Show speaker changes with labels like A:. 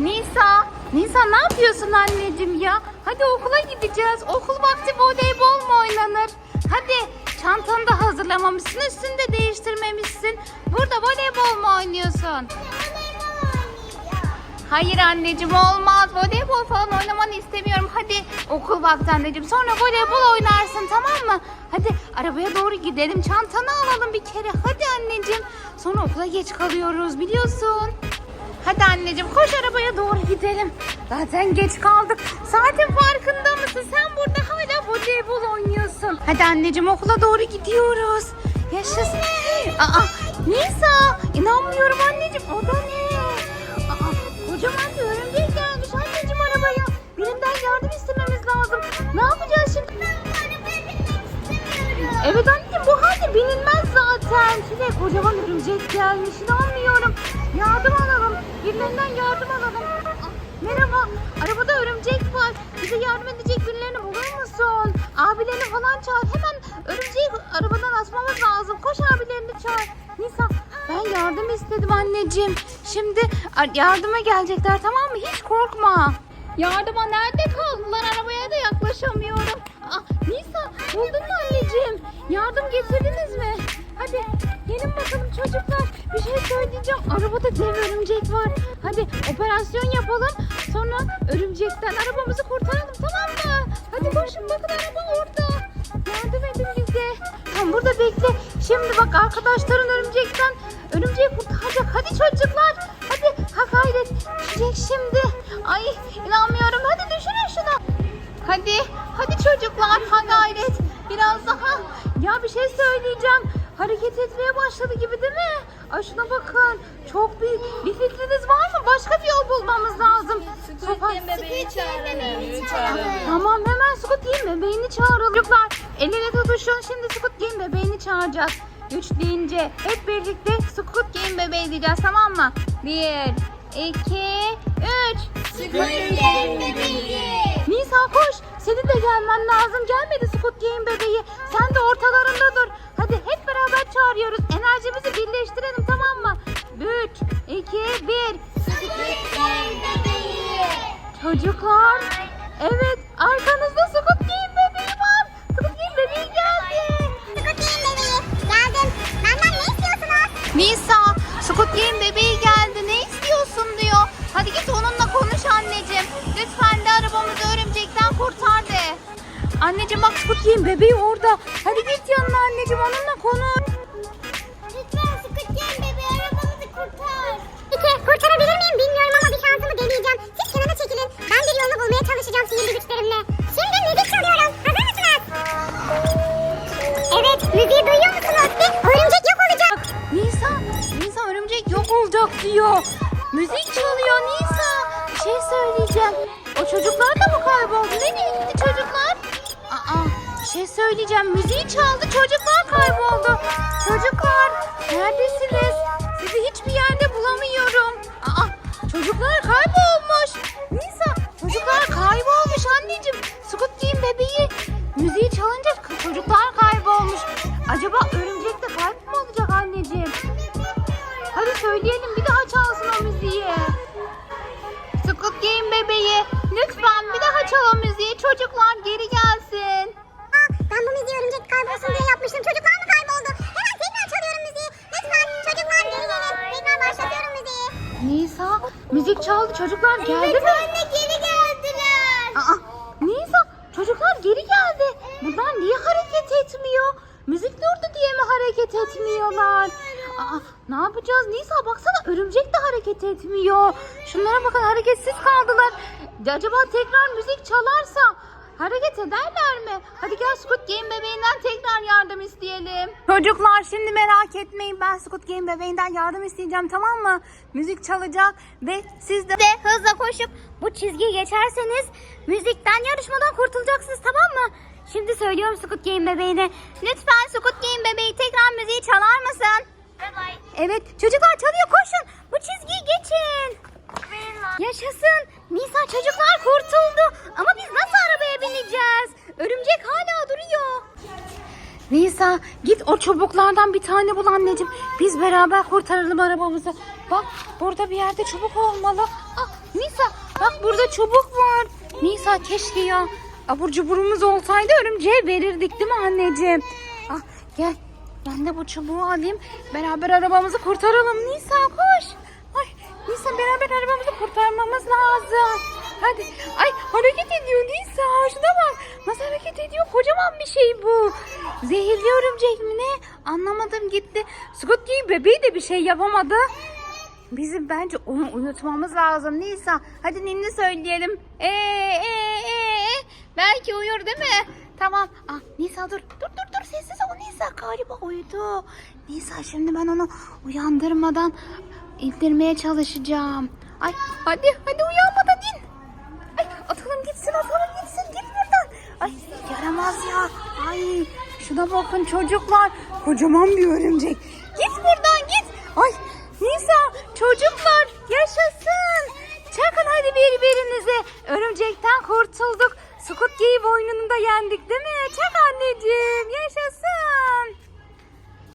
A: Nisa, Nisa ne yapıyorsun anneciğim ya? Hadi okula gideceğiz. Okul vakti voleybol mu oynanır? Hadi çantanı da hazırlamamışsın, üstünü de değiştirmemişsin. Burada voleybol mu oynuyorsun? Hayır anneciğim olmaz. Voleybol falan oynamanı istemiyorum. Hadi okul vakti anneciğim. Sonra voleybol oynarsın tamam mı? Hadi arabaya doğru gidelim. Çantanı alalım bir kere. Hadi anneciğim. Sonra okula geç kalıyoruz biliyorsun. Hadi anneciğim koş arabaya doğru gidelim. Zaten geç kaldık. Saatin farkında mısın? Sen burada hala voleybol oynuyorsun. Hadi anneciğim okula doğru gidiyoruz. Yaşasın. Aa, Nisa inanmıyorum anneciğim. O da ne? Aa, kocaman bir örümcek gelmiş anneciğim arabaya. Birinden yardım istememiz lazım. Ne yapacağız şimdi? Evet anneciğim bu halde binilmez zaten. Şuraya kocaman örümcek gelmiş. İnanmıyorum. Arabada örümcek var. Bize yardım edecek birilerini bulur musun? Abilerini falan çağır. Hemen örümceği arabadan asmamız lazım. Koş abilerini çağır. Nisa ben yardım istedim anneciğim. Şimdi yardıma gelecekler tamam mı? Hiç korkma. Yardıma nerede kaldılar? Arabaya da yaklaşamıyorum. Aa, Nisa buldun mu anneciğim? Yardım getirdiniz mi? Hadi gelin bakalım çocuklar. Söyleyeceğim. Arabada dev örümcek var. Hadi operasyon yapalım. Sonra örümcekten arabamızı kurtaralım tamam mı? Hadi koşun bakın araba orada. Yardım edin bize. Tamam burada bekle. Şimdi bak arkadaşların örümcekten örümceği kurtaracak. Hadi çocuklar. Hadi ha gayret. Düşecek şimdi. Ay inanmıyorum. Hadi düşürün şunu. Hadi. Hadi çocuklar ha gayret. Biraz daha. Ya bir şey söyleyeceğim. Hareket etmeye başladı gibi değil mi? Ay şuna bakın. Çok büyük. Bir fikriniz var mı? Başka bir yol bulmamız lazım. Sokak-
B: bebeği çağıralım.
A: Tamam hemen Squid Game bebeğini çağıralım. Çocuklar el ele tutuşun şimdi Squid Game bebeğini çağıracağız. Üç deyince hep birlikte Squid Game bebeği diyeceğiz tamam mı? Bir, iki, üç. Nisa koş. Senin de gelmen lazım. Gelmedi Squid Game bebeği. Sen de ortalarında dur. Hadi hep beraber çağırıyoruz. Enerjimizi birleştirelim tamam mı? Üç, iki, bir. Çocuklar. Evet arkanızda Squid Game bebeği var. Squid Game bebeği geldi. Nisa, Squid Game bebeği geldi. Ne istiyorsun diyor. Hadi git onunla konuş anneciğim. Lütfen de arabamızı örümcekten kurtar de. Anneciğim bak Squid Game bebeği orada. Hadi git yanına anneciğim
C: olacak
A: diyor. Müzik çalıyor Nisa. Bir şey söyleyeceğim. O çocuklar da mı kayboldu? Nereye gitti çocuklar? Aa, bir şey söyleyeceğim. Müziği çaldı çocuklar kayboldu. Çocuklar neredesiniz? Sizi hiçbir yerde bulamıyorum. Çaldı çocuklar geldi mi?
C: anne geri geldiler.
A: Aa, Nisa çocuklar geri geldi. Bunlar niye hareket etmiyor? Müzik durdu diye mi hareket etmiyorlar? Aa, ne yapacağız Nisa baksana örümcek de hareket etmiyor. Şunlara bakın hareketsiz kaldılar. Acaba tekrar müzik çalarsa hareket ederler mi? Hadi gel Squid Game bebeğinden tekrar yardım isteyelim. Çocuklar şimdi merak etmeyin ben Squid Game bebeğinden yardım isteyeceğim tamam mı? Müzik çalacak ve siz de
C: de hızla koşup bu çizgiyi geçerseniz müzikten yarışmadan kurtulacaksınız tamam mı? Şimdi söylüyorum Squid Game bebeğine. Lütfen Squid Game bebeği tekrar müziği çalar mısın? Evet çocuklar çalıyor koşun. Bu çizgiyi geçin. Yaşasın. Nisa çocuklar kurtuldu. Ama biz nasıl arabaya bineceğiz? Örümcek hala duruyor.
A: Nisa git o çubuklardan bir tane bul anneciğim. Biz beraber kurtaralım arabamızı. Bak burada bir yerde çubuk olmalı. Ah Nisa çubuk var. Nisa keşke ya. Abur cuburumuz olsaydı örümceğe verirdik değil mi anneciğim? Ah gel. Ben de bu çubuğu alayım. Beraber arabamızı kurtaralım. Nisa koş. Ay Nisa beraber arabamızı kurtarmamız lazım. Hadi. Ay hareket ediyor Nisa. Şuna bak. Nasıl hareket ediyor? Kocaman bir şey bu. Zehirli örümcek mi ne? Anlamadım gitti. Scott Game bebeği de bir şey yapamadı. Bizim bence onu uyutmamız lazım Nisa. Hadi ninni söyleyelim. Ee, ee, ee. Belki uyur değil mi? Tamam. Ah, Nisa dur. Dur dur dur sessiz ol Nisa. Galiba uyudu. Nisa şimdi ben onu uyandırmadan indirmeye çalışacağım. Ay hadi hadi uyanmadan in. Ay atalım gitsin atalım gitsin git buradan. Ay yaramaz ya. Ay şuna bakın çocuklar. Kocaman bir örümcek. Git buradan git. Ay Nisa çocuklar yaşasın. Çakın hadi birbirinize. Örümcekten kurtulduk. Squid Game oyununu da yendik değil mi? Çak anneciğim.